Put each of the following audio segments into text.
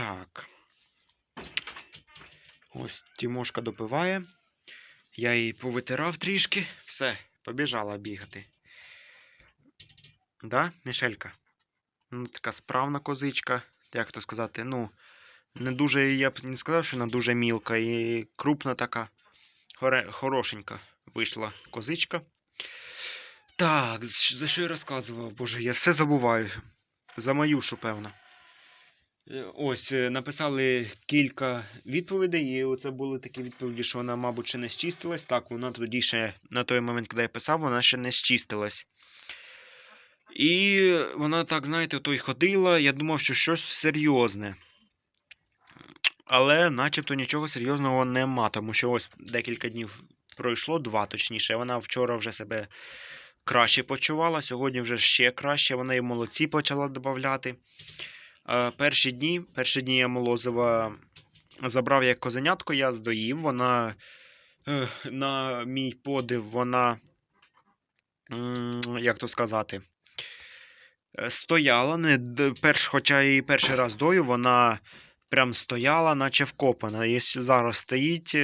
Так. Ось Тімошка допиває. Я її повитирав трішки. Все, побіжала бігати. Да, Мішелька? Ну, така справна козичка, як то сказати, ну, не дуже, я б не сказав, що вона дуже мілка і крупна така. Хорошенька вийшла козичка. Так, за що я розказував? Боже, я все забуваю. За Маюшу, певно. Е, Ось, е, написали кілька відповідей, і оце були такі відповіді, що вона, мабуть, ще не зчистилась. Так, вона тоді ще на той момент, коли я писав, вона ще не зчистилась. І вона так, знаєте, ото й ходила. Я думав, що щось серйозне. Але начебто нічого серйозного нема, тому що ось декілька днів пройшло, два точніше. Вона вчора вже себе краще почувала, сьогодні вже ще краще. Вона і молодці почала додати. Е, перші дні, перші дні я молозива забрав як козенятко, я здоїв. Вона, е, на мій подив, вона, як то сказати, е, стояла. Не, перш, хоча і перший раз дою, вона прям стояла, наче вкопана. І зараз стоїть.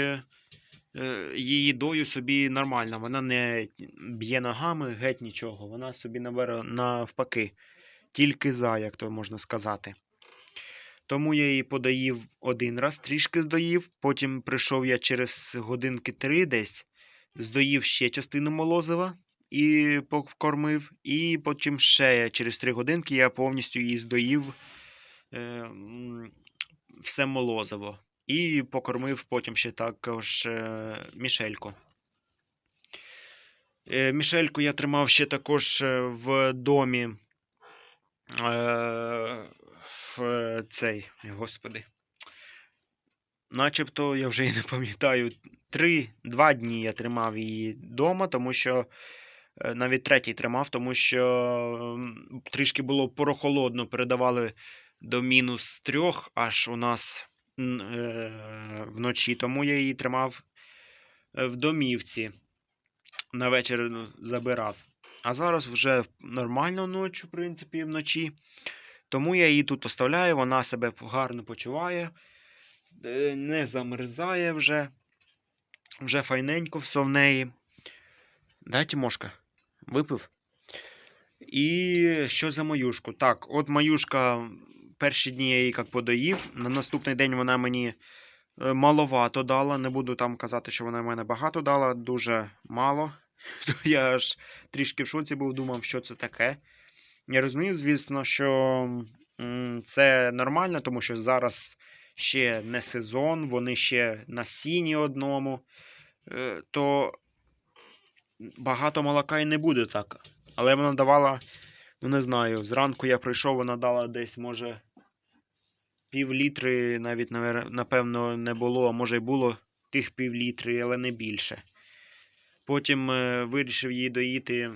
Її дою собі нормально, вона не б'є ногами, геть нічого. Вона собі набере навпаки, тільки за, як то можна сказати. Тому я її подаїв один раз, трішки здоїв. Потім прийшов я через годинки три десь, здоїв ще частину молозива і покормив. І потім ще через три годинки я повністю її здоїв е, все молозиво. І покормив потім ще також е, Мішельку. Е, Мішельку я тримав ще також е, в домі. Е, в цей, господи. Начебто, я вже і не пам'ятаю, три, два дні я тримав її вдома, тому що е, навіть третій тримав, тому що трішки було прохолодно, передавали до мінус трьох аж у нас е, вночі, тому я її тримав е, в домівці. На вечір ну, забирав. А зараз вже нормально ночі, в принципі, вночі. Тому я її тут поставляю, вона себе гарно почуває, е, не замерзає вже. Вже файненько все в неї. Да, Тимошка? Випив? І що за маюшку? Так, от маюшка, перші дні я її як подоїв. На наступний день вона мені е, маловато дала. Не буду там казати, що вона мене багато дала, дуже мало. Я аж трішки в шоці був, думав, що це таке. Я розумію, звісно, що це нормально, тому що зараз ще не сезон, вони ще на сіні одному, е, то багато молока і не буде так. Але вона давала, ну не знаю, зранку я прийшов, вона дала десь, може, пів літри, навіть, напевно, не було, а може й було тих пів літри, але не більше. Потім е, вирішив її доїти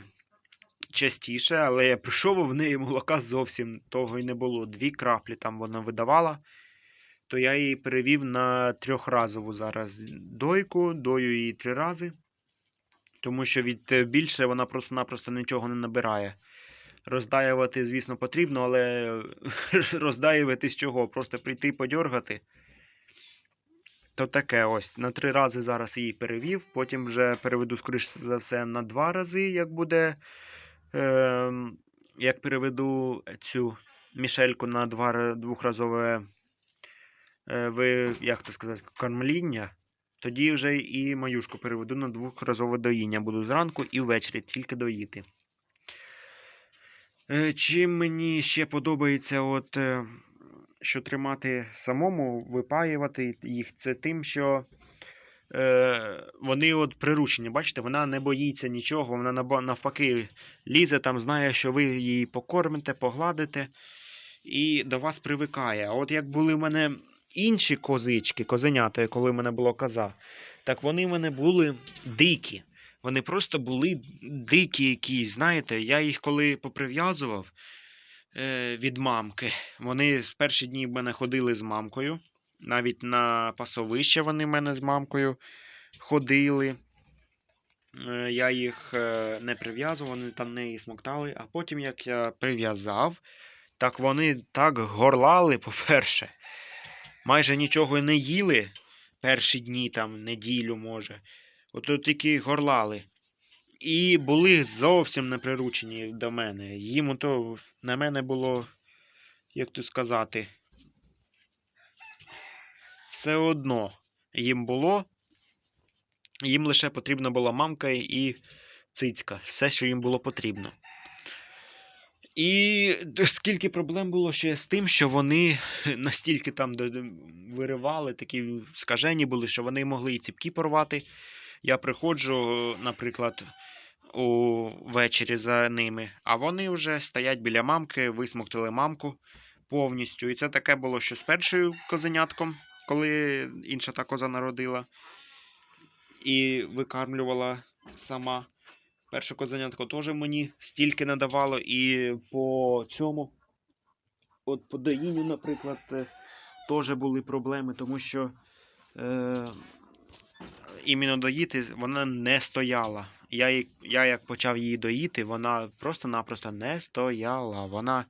частіше, але я прийшов, в неї молока зовсім того й не було. Дві краплі там вона видавала, то я її перевів на трьохразову зараз дойку, дою її три рази, тому що від е, більше вона просто-напросто нічого не набирає. Роздаювати, звісно, потрібно, але роздаювати з чого? Просто прийти подьоргати. То таке ось. На три рази зараз її перевів, потім вже переведу, скоріш за все, на два рази, як буде. Е, як переведу цю мішельку на два, двохразове е, ви, як то сказати, кормління, тоді вже і маюшку переведу на двохразове доїння. Буду зранку і ввечері тільки доїти. Е, чим мені ще подобається, от, е, що тримати самому, випаювати їх, це тим, що е, вони от приручені. Бачите, вона не боїться нічого, вона навпаки лізе там, знає, що ви її покормите, погладите і до вас привикає. А от як були в мене інші козички, козенята, коли в мене була коза, так вони в мене були дикі. Вони просто були дикі якісь, знаєте, я їх коли поприв'язував від мамки, вони з перші дні в мене ходили з мамкою. Навіть на пасовище вони в мене з мамкою ходили. Е, Я їх е, не прив'язував, вони там не смоктали. А потім, як я прив'язав, так вони так горлали, по-перше. майже нічого не їли перші дні, там, неділю, може. Ото тільки горлали. І були зовсім не приручені до мене. Їм ото на мене було, як то сказати, все одно їм було. Їм лише потрібна була мамка і цицька. Все, що їм було потрібно. І скільки проблем було ще з тим, що вони настільки там виривали, такі скажені були, що вони могли і ціпки порвати. Я приходжу, наприклад, увечері за ними, а вони вже стоять біля мамки, висмоктали мамку повністю. І це таке було, що з першою козенятком, коли інша та коза народила, і викармлювала сама. Перше козенятко теж мені стільки не давало, і по цьому, от по доїнню, наприклад, е, теж були проблеми, тому що е, іменно доїти вона не стояла. Я, я як почав її доїти, вона просто-напросто не стояла. Вона.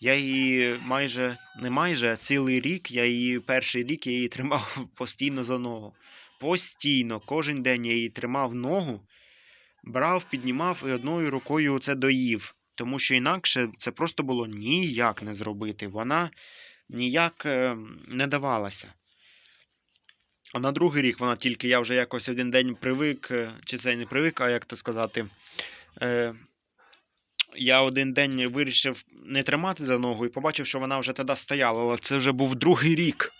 Я її майже, не майже, а цілий рік, я її перший рік я її тримав постійно за ногу. Постійно, кожен день я її тримав ногу, брав, піднімав і одною рукою це доїв. Тому що інакше це просто було ніяк не зробити. Вона ніяк е, не давалася. А на другий рік вона тільки я вже якось один день привик, е, чи це не привик, а як то сказати. Е, я один день вирішив не тримати за ногу і побачив, що вона вже тоді стояла, але це вже був другий рік.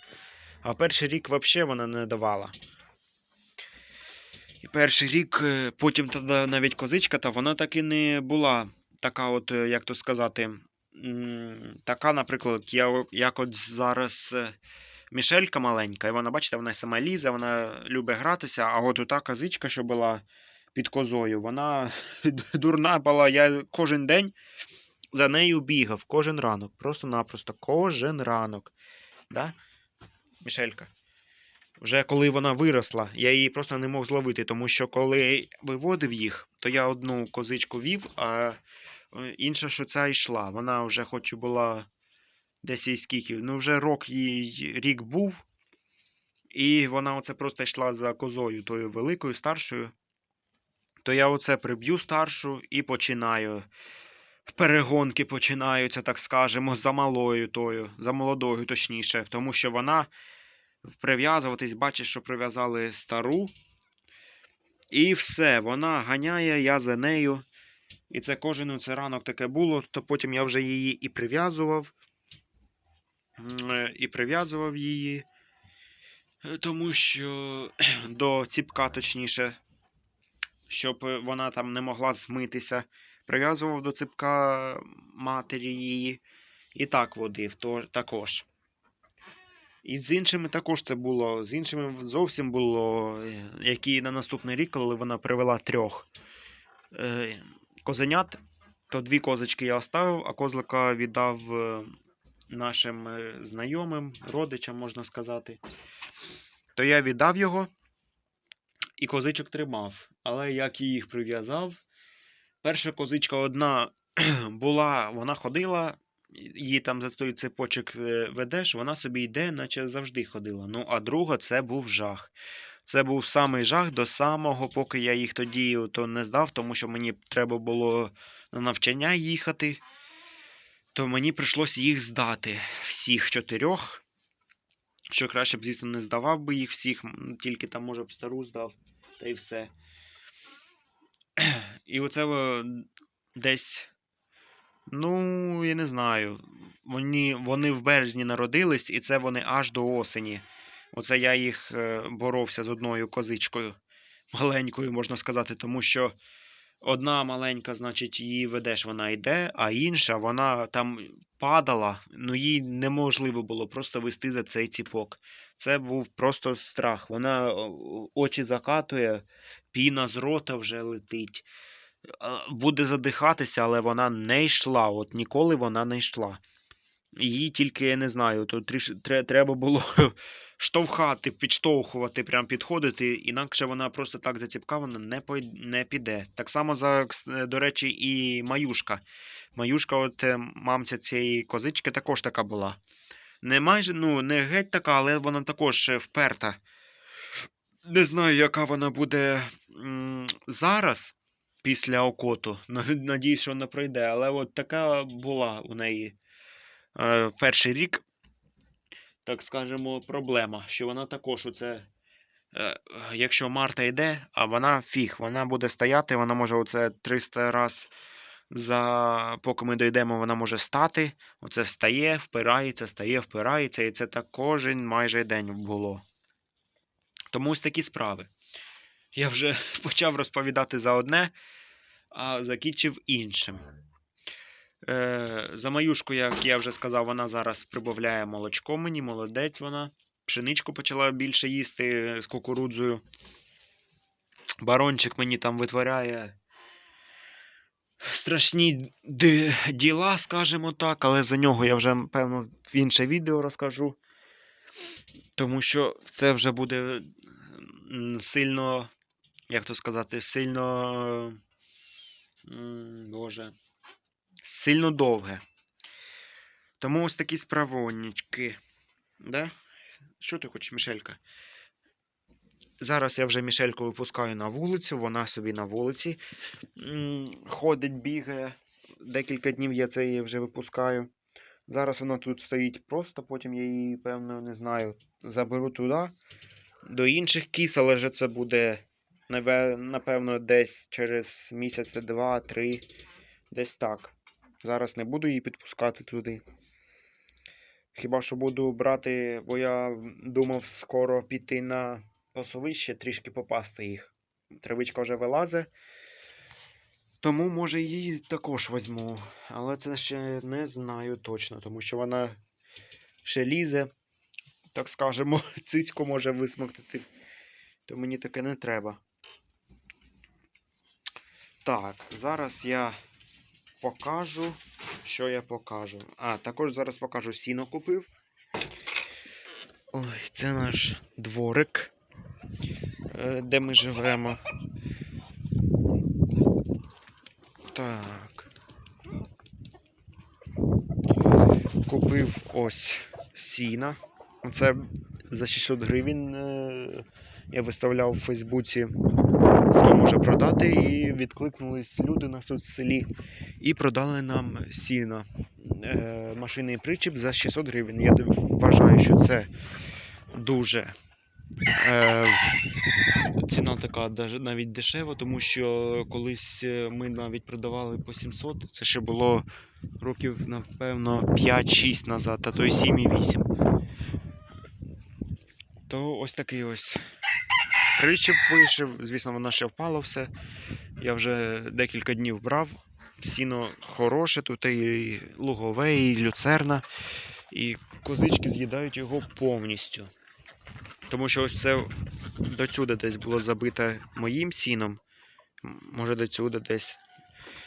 А перший рік взагалі вона не давала. І перший рік, е, потім тоді навіть козичка, та вона так і не була така, от, е, як то сказати, така, наприклад, я, як от зараз Мішелька маленька, і вона, бачите, вона сама лізе, вона любить гратися, а от та козичка, що була під козою, вона дурна була. Я кожен день за нею бігав, кожен ранок. Просто-напросто, кожен ранок. Да? Мішелька. Вже коли вона виросла, я її просто не мог зловити, тому що коли виводив їх, то я одну козичку вів, а е, інша, що ця йшла. Вона вже хоч і була десь і скільки, ну вже рок їй рік був, і вона оце просто йшла за козою, тою великою, старшою. То я оце приб'ю старшу і починаю. Перегонки починаються, так скажемо, за малою тою, за молодою, точніше, тому що вона прив'язуватись, бачиш, що прив'язали стару. І все, вона ганяє, я за нею. І це кожен оце ранок таке було, то потім я вже її і прив'язував. Е, І прив'язував її. е, Тому що до ціпка, точніше, щоб вона там не могла змитися. Прив'язував до ципка матері її. І так водив то, також. І з іншими також це було. З іншими зовсім було, е, які на наступний рік, коли вона привела трьох козенят, то дві козочки я оставив, а козлика віддав нашим е, знайомим, родичам, можна сказати. То я віддав його і козичок тримав. Але як я їх прив'язав, перша козичка одна була, вона ходила, її там за той цепочок е, ведеш, вона собі йде, наче завжди ходила. Ну, а друга це був жах. Це був самий жах до самого, поки я їх тоді то не здав, тому що мені треба було на навчання їхати. То мені прийшлось їх здати всіх чотирьох. Що краще б, звісно, не здавав би їх всіх, тільки там, може б, стару здав, та й все. І оце десь, ну, я не знаю. Вони, вони в березні народились, і це вони аж до осені. Оце я їх е, боровся з одною козичкою, маленькою, можна сказати, тому що одна маленька, значить, її ведеш, вона йде, а інша, вона там падала, ну їй неможливо було просто вести за цей ціпок. Це був просто страх. Вона очі закатує, піна з рота вже летить. Буде задихатися, але вона не йшла. От ніколи вона не йшла. Її тільки, я не знаю, то тріш- тре- треба було штовхати, підштовхувати, прям підходити, інакше вона просто так заціпкавана не, пой- не піде. Так само, за, до речі, і Маюшка. Маюшка, от е, мамця цієї козички також така була. Не майже, ну, не геть така, але вона також е, вперта. Не знаю, яка вона буде м, зараз, після окоту. Надіюсь, що вона пройде, але от така була у неї е, перший рік, так скажемо, проблема, що вона також оце. е, Якщо Марта йде, а вона фіг, вона буде стояти, вона може оце 300 раз за поки ми дійдемо, вона може стати. Оце стає, впирається, стає, впирається, і це так кожен майже день було. Тому ось такі справи. Я вже почав розповідати за одне, а закінчив іншим. Е, за маюшку, як я вже сказав, вона зараз прибавляє молочко мені, молодець вона. Пшеничку почала більше їсти з кукурудзою. Барончик мені там витворяє страшні діла, скажімо так, але за нього я вже, певно, в інше відео розкажу. Тому що це вже буде сильно, як то сказати, сильно. Боже. Сильно довге. Тому ось такі справонічки. Да? Що ти хочеш, Мішелька? Зараз я вже Мішельку випускаю на вулицю, вона собі на вулиці ходить, бігає. Декілька днів я це її вже випускаю. Зараз вона тут стоїть просто, потім я її, певно, не знаю, заберу туди, до інших кіс, але вже це буде, напевно, десь через місяць, два, три, десь так. Зараз не буду її підпускати туди. Хіба що буду брати, бо я думав скоро піти на пасовище, трішки попасти їх. Травичка вже вилазить. Тому, може, її також візьму. Але це ще не знаю точно, тому що вона ще лізе, так скажемо, цицьку може висмоктати. То мені таке не треба. Так, зараз я покажу, що я покажу. А, також зараз покажу сіно купив. Ой, це наш дворик, е, де ми живемо. Так. Купив ось сіна. Оце за 600 гривень е, я виставляв у Фейсбуці. Хто може продати, і відкликнулись люди нас тут в селі і продали нам сіно. Е, машинний причіп за 600 гривень. Я вважаю, що це дуже е, ціна така навіть дешева, тому що колись е, ми навіть продавали по 700, це ще було років, напевно, 5-6 назад, а то й 7 і 8. То ось такий ось причіп вийшов, звісно, воно ще впало все. Я вже декілька днів брав. Сіно хороше, тут і лугове, і люцерна, і козички з'їдають його повністю. Тому що ось це до сюди десь було забите моїм сіном. Може до сюди десь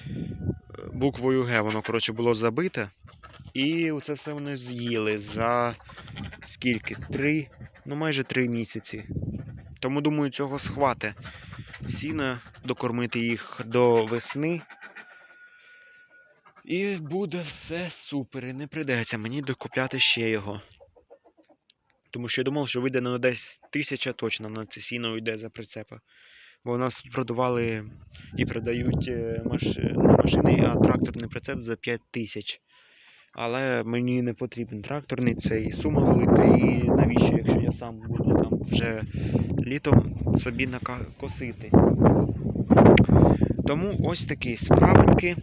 е, буквою Г воно, коротше, було забите. І це все вони з'їли за скільки? Три, ну майже три місяці. Тому думаю, цього схвате. Сіна докормити їх до весни. І буде все супер. І не прийдеться мені докупляти ще його. Тому що я думав, що вийде ну, десь тисяча точно на це сіно йде за прицепа. Бо у нас продавали і продають е, маш... машини, а тракторний прицеп за 5 тисяч. Але мені не потрібен тракторний, це і сума велика, і навіщо, якщо я сам буду там вже літом собі накосити. Тому ось такі справинки.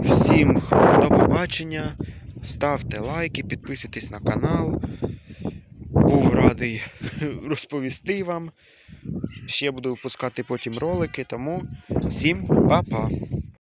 Всім до побачення. Ставте лайки, підписуйтесь на канал. Був радий розповісти вам. Ще буду випускати потім ролики, тому всім па-па!